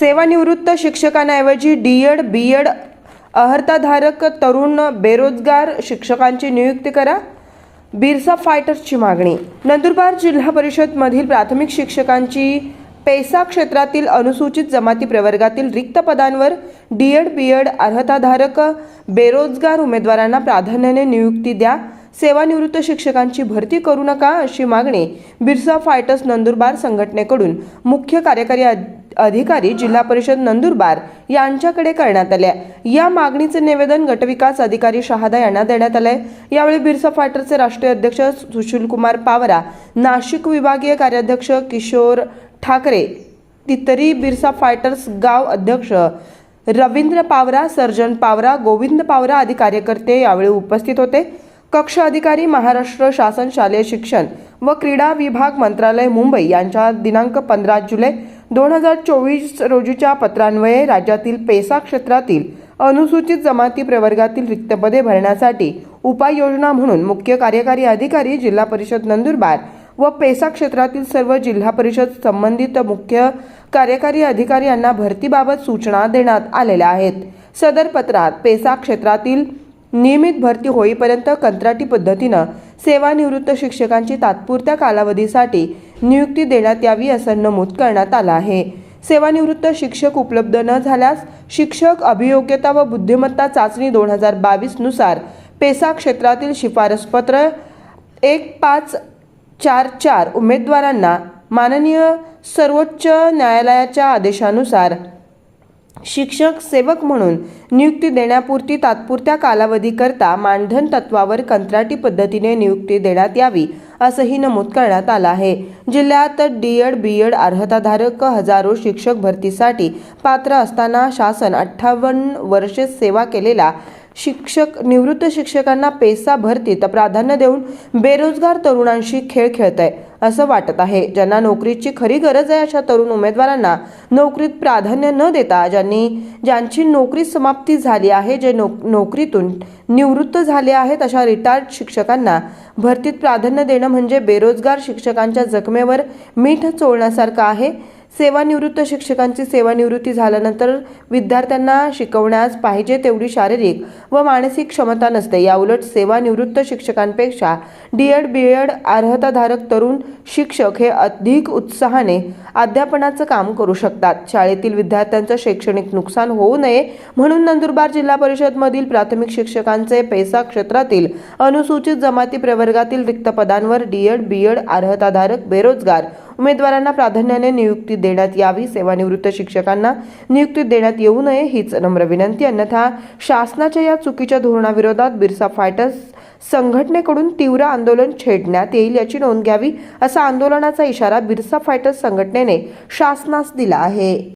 सेवानिवृत्त शिक्षकांऐवजी D add B add अर्हताधारक तरुण बेरोजगार शिक्षकांची नियुक्ती करा. बिरसा फायटर्सची मागणी. नंदुरबार जिल्हा परिषदमधील प्राथमिक शिक्षकांची पेसा क्षेत्रातील अनुसूचित जमाती प्रवर्गातील रिक्त पदांवर डी एड बी एड अर्हताधारक बेरोजगार उमेदवारांना प्राधान्याने नियुक्ती द्या. सेवानिवृत्त शिक्षकांची भरती करू नका अशी मागणी बिरसा फायटर्स नंदुरबार संघटनेकडून मुख्य कार्यकारी अधिकारी जिल्हा परिषद नंदुरबार यांच्याकडे करण्यात आले. या मागणीचे निवेदन गटविकास अधिकारी शहादा यांना देण्यात आले. यावेळी बिरसा फायटरचे राष्ट्रीय अध्यक्ष सुशीलकुमार पावरा नाशिक विभागीय कार्याध्यक्ष किशोर ठाकरे तितरी बिरसा फायटर्स गाव अध्यक्ष रवींद्र पावरा सर्जन पावरा गोविंद पावरा आदी कार्यकर्ते यावेळी उपस्थित होते. कक्ष अधिकारी महाराष्ट्र शासन शालेय शिक्षण व क्रीडा विभाग मंत्रालय मुंबई यांच्या दिनांक पंधरा जुलै दोन हजार चोवीस रोजीच्या पत्रान्वये राज्यातील पेसा क्षेत्रातील अनुसूचित जमाती प्रवर्गातील रिक्त पदे भरण्यासाठी उपाययोजना म्हणून मुख्य कार्यकारी अधिकारी जिल्हा परिषद नंदुरबार व पेसा क्षेत्रातील सर्व जिल्हा परिषद संबंधित मुख्य कार्यकारी अधिकारी यांना भरतीबाबत सूचना देण्यात आलेल्या आहेत. सदर पत्रात पेसा क्षेत्रातील नियमित भरती होईपर्यंत कंत्राटी पद्धतीनं सेवानिवृत्त शिक्षकांची तात्पुरत्या कालावधीसाठी नियुक्ती देण्यात यावी असं नमूद करण्यात आलं आहे. सेवानिवृत्त शिक्षक उपलब्ध न झाल्यास शिक्षक अभियोग्यता व बुद्धिमत्ता चाचणी दोन हजार बावीसनुसार पेसा क्षेत्रातील शिफारसपत्र एक पाच चार चार उमेदवारांना माननीय सर्वोच्च न्यायालयाच्या आदेशानुसार शिक्षक सेवक म्हणून नियुक्ती देण्यापुरती तात्पुरत्या कालावधीकरता मानधन तत्वावर कंत्राटी पद्धतीने नियुक्ती देण्यात यावी असंही नमूद करण्यात आलं आहे. जिल्ह्यात डी एड बी एड अर्हताधारक हजारो शिक्षक भरतीसाठी पात्र असताना शासन अठ्ठावन्न वर्षे सेवा केलेला शिक्षक निवृत्त शिक्षकांना पेसा भरतीत प्राधान्य देऊन बेरोजगार तरुणांशी खेळ खेळत आहे असं वाटत आहे. ज्यांना नोकरीची खरी गरज आहे अशा तरुण उमेदवारांना नोकरीत प्राधान्य न देता ज्यांनी ज्यांची नोकरी समाप्ती झाली आहे जे नो नोकरीतून निवृत्त झाले आहेत अशा रिटायर्ड शिक्षकांना भरतीत प्राधान्य देणं म्हणजे बेरोजगार शिक्षकांच्या जखमेवर मीठ चोळण्यासारखं आहे. सेवानिवृत्त शिक्षकांची सेवानिवृत्ती झाल्यानंतर विद्यार्थ्यांना शिकवण्यास पाहिजे तेवढी शारीरिक व मानसिक क्षमता नसते. याउलट सेवानिवृत्त शिक्षकांपेक्षा डी एड बी एड अर्हताधारक तरुण शिक्षक हे अधिक उत्साहाने अध्यापनाचं काम करू शकतात. शाळेतील विद्यार्थ्यांचं शैक्षणिक नुकसान होऊ नये म्हणून नंदुरबार जिल्हा परिषदमधील प्राथमिक शिक्षकांचे पैसा क्षेत्रातील अनुसूचित जमाती प्रवर्गातील रिक्त पदांवर डी एड बी एड अर्हताधारक बेरोजगार उमेदवारांना प्राधान्याने नियुक्ती देण्यात यावी सेवानिवृत्त शिक्षकांना नियुक्ती देण्यात येऊ नये हीच नम्र विनंती. अन्यथा शासनाच्या या चुकीच्या धोरणाविरोधात बिरसा फायटर्स संघटनेकडून तीव्र आंदोलन छेडण्यात येईल याची नोंद घ्यावी असा आंदोलनाचा इशारा बिरसा फायटर्स संघटनेने शासनास दिला आहे.